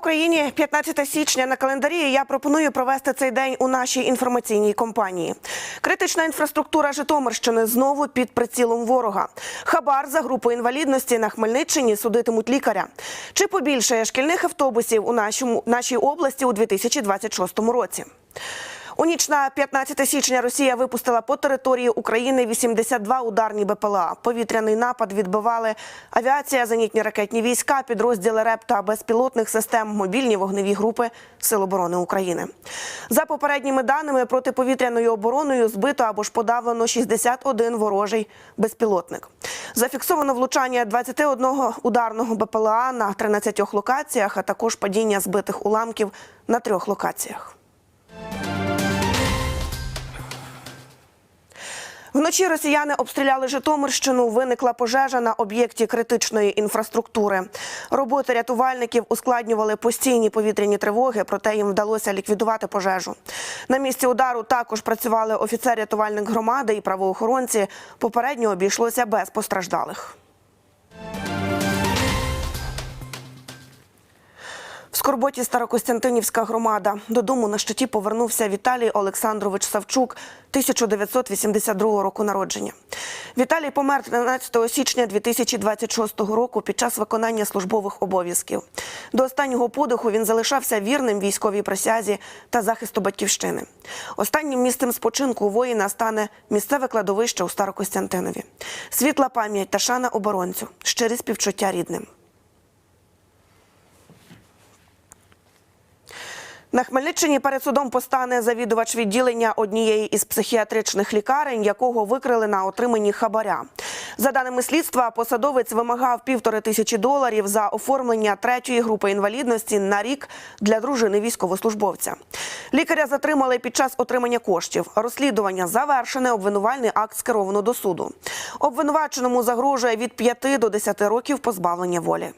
Україні 15 січня на календарі. Я пропоную провести цей день у нашій інформаційній компанії. Критична інфраструктура Житомирщини знову під прицілом ворога. Хабар за групу інвалідності на Хмельниччині судитимуть лікаря. Чи побільшає шкільних автобусів у нашому нашій області у 2026 році? У ніч на 15 січня Росія випустила по території України 82 ударні БПЛА. Повітряний напад відбивали авіація, зенітні ракетні війська, підрозділи РЕП та безпілотних систем, мобільні вогневі групи Сил оборони України. За попередніми даними протиповітряною обороною збито або ж подавлено 61 ворожий безпілотник. Зафіксовано влучання 21 ударного БПЛА на 13 локаціях, а також падіння збитих уламків на трьох локаціях. Вночі росіяни обстріляли Житомирщину. Виникла пожежа на об'єкті критичної інфраструктури. Роботи рятувальників ускладнювали постійні повітряні тривоги, проте їм вдалося ліквідувати пожежу. На місці удару також працювали офіцер-рятувальник громади і правоохоронці. Попередньо обійшлося без постраждалих. Скорботі Старокостянтинівська громада. Додому на щиті повернувся Віталій Олександрович Савчук, 1982 року народження. Віталій помер 13 січня 2026 року під час виконання службових обов'язків. До останнього подиху він залишався вірним військовій присязі та захисту батьківщини. Останнім місцем спочинку воїна стане місцеве кладовище у Старокостянтинові. Світла пам'ять та шана оборонцю, щирі співчуття рідним. На Хмельниччині перед судом постане завідувач відділення однієї із психіатричних лікарень, якого викрили на отриманні хабаря. За даними слідства, посадовець вимагав півтори тисячі доларів за оформлення третьої групи інвалідності на рік для дружини військовослужбовця. Лікаря затримали під час отримання коштів. Розслідування завершене. Обвинувальний акт скеровано до суду. Обвинуваченому загрожує від 5 до 10 років позбавлення волі.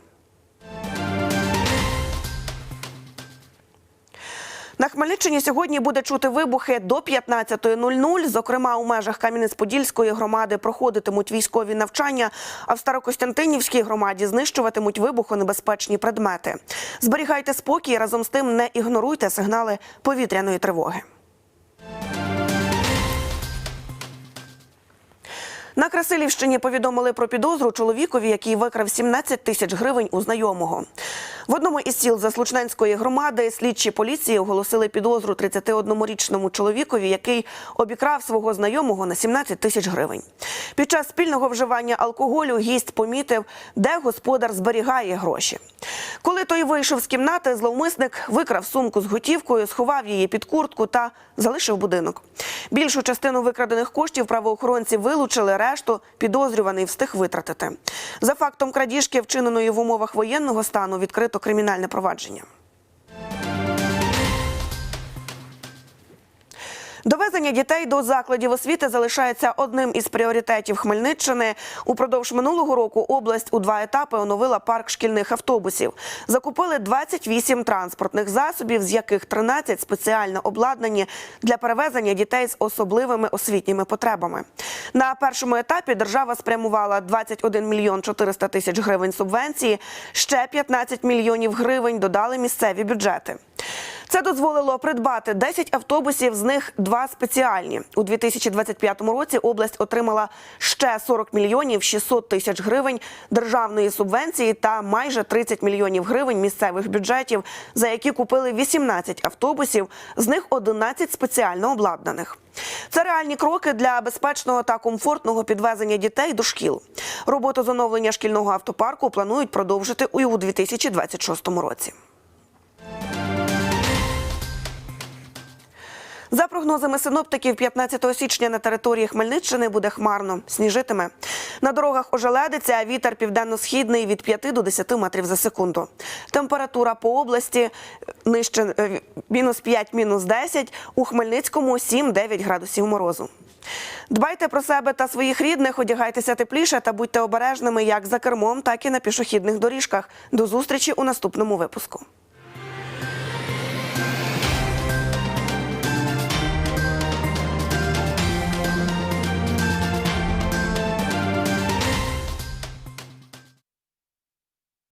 На Хмельниччині сьогодні буде чути вибухи до 15.00. Зокрема, у межах Кам'янець-Подільської громади проходитимуть військові навчання, а в Старокостянтинівській громаді знищуватимуть вибухонебезпечні предмети. Зберігайте спокій, разом з тим не ігноруйте сигнали повітряної тривоги. Красилівщині повідомили про підозру чоловікові, який викрав 17 тисяч гривень у знайомого. В одному із сіл Заслучненської громади слідчі поліції оголосили підозру 31-річному чоловікові, який обікрав свого знайомого на 17 тисяч гривень. Під час спільного вживання алкоголю гість помітив, де господар зберігає гроші. Коли той вийшов з кімнати, зловмисник викрав сумку з готівкою, сховав її під куртку та залишив будинок. Більшу частину викрадених коштів правоохоронці вилучили, решту підозрюваний встиг витратити. За фактом крадіжки, вчиненої в умовах воєнного стану, відкрито кримінальне провадження. Довезення дітей до закладів освіти залишається одним із пріоритетів Хмельниччини. Упродовж минулого року область у два етапи оновила парк шкільних автобусів. Закупили 28 транспортних засобів, з яких 13 спеціально обладнані для перевезення дітей з особливими освітніми потребами. На першому етапі держава спрямувала 21 мільйон 400 тисяч гривень субвенції. Ще 15 мільйонів гривень додали місцеві бюджети. Це дозволило придбати 10 автобусів, з них два спеціальні. У 2025 році область отримала ще 40 мільйонів 600 тисяч гривень державної субвенції та майже 30 мільйонів гривень місцевих бюджетів, за які купили 18 автобусів, з них 11 спеціально обладнаних. Це реальні кроки для безпечного та комфортного підвезення дітей до шкіл. Роботу з оновлення шкільного автопарку планують продовжити і у 2026 році. За прогнозами синоптиків, 15 січня на території Хмельниччини буде хмарно, сніжитиме. На дорогах ожеледиться, а вітер південно-східний від 5 до 10 метрів за секунду. Температура по області нижче е, мінус 5, мінус 10, у Хмельницькому 7-9 градусів морозу. Дбайте про себе та своїх рідних, одягайтеся тепліше та будьте обережними як за кермом, так і на пішохідних доріжках. До зустрічі у наступному випуску.